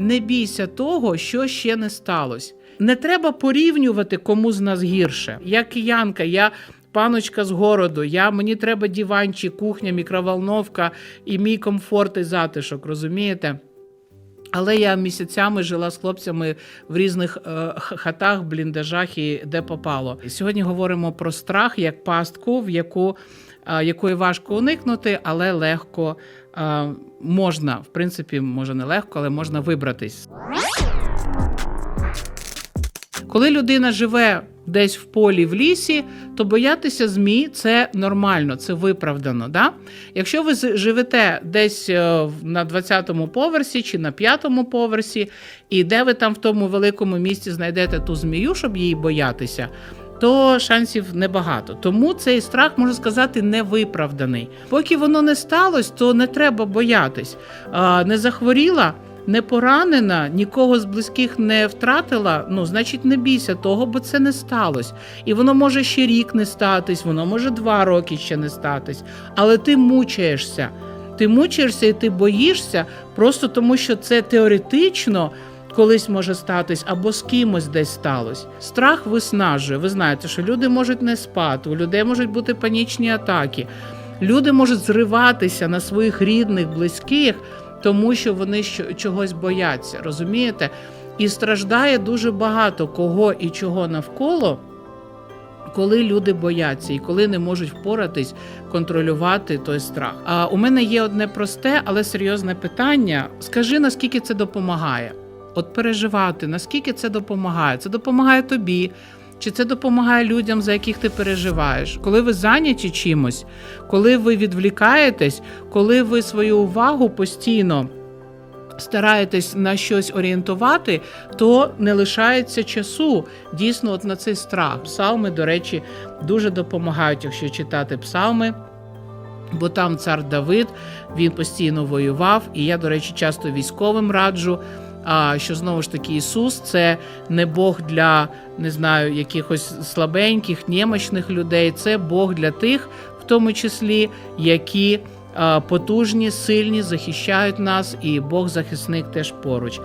не бійся того, що ще не сталося. Не треба порівнювати кому з нас гірше. Я киянка, я паночка з городу, я, мені треба диванчик, кухня, мікроволновка і мій комфорт і затишок, розумієте? Але я місяцями жила з хлопцями в різних е, хатах, бліндажах і де попало. Сьогодні говоримо про страх як пастку, в яку е, якої важко уникнути, але легко можна, в принципі, може не легко, але можна вибратись. Коли людина живе десь в полі в лісі, то боятися змій це нормально, це виправдано. Да? Якщо ви живете десь е, на 20-му поверсі чи на 5-му поверсі, і де ви там в тому великому місті знайдете ту змію, щоб її боятися, то шансів небагато. Тому цей страх, можна сказати, не виправданий. Поки воно не сталося, то не треба боятись. Не захворіла. Не поранена, нікого з близьких не втратила, ну значить не бійся того, бо це не сталося. І воно може ще рік не статись, воно може два роки ще не статись. Але ти мучаєшся. Ти мучаєшся і ти боїшся просто тому, що це теоретично колись може статись або з кимось десь сталося. Страх виснажує. Ви знаєте, що люди можуть не спати, у людей можуть бути панічні атаки. Люди можуть зриватися на своїх рідних, близьких, тому що вони чогось бояться, розумієте? І страждає дуже багато кого і чого навколо, коли люди бояться і коли не можуть впоратись контролювати той страх. А у мене є одне просте, але серйозне питання. Скажи, наскільки це допомагає? От переживати, наскільки це допомагає? Це допомагає тобі. Чи це допомагає людям, за яких ти переживаєш? Коли ви зайняті чимось, коли ви відвлікаєтесь, коли ви свою увагу постійно стараєтесь на щось орієнтувати, то не лишається часу дійсно от на цей страх. Псалми, до речі, дуже допомагають, якщо читати псалми. Бо там цар Давид він постійно воював, і я, до речі, часто військовим раджу. А що знову ж таки Ісус це не Бог для не знаю якихось слабеньких, немощних людей. Це Бог для тих, в тому числі, які потужні, сильні, захищають нас, і Бог захисник теж поруч.